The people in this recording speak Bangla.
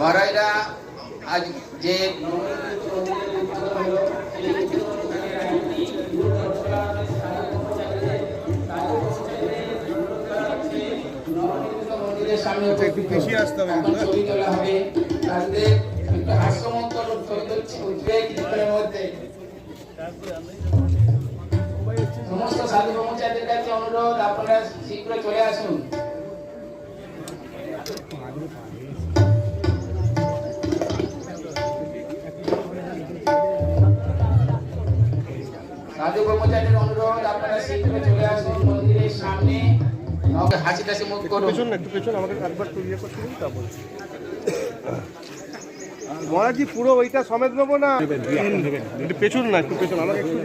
ঘরাইরা আজ যে সামনে একটু মধ্যে সমস্ত সাধু কর্মচারীদের কাছে অনুরোধ আপনারা শীঘ্র চলে আসুন। সাধু ব্রহ্মচারীর অনুরোধ আপনারা শীঘ্রই চলে আসুন মন্দিরের সামনে। হাসি টাসি মুখ করুন। পেছন না একটু পেছন আমাদের একবার তো ইয়ে করতে দিন বলছি মহারাজি পুরো ওইটা সমেত নেব না। একটু পেছন না একটু পেছন আমাকে একটু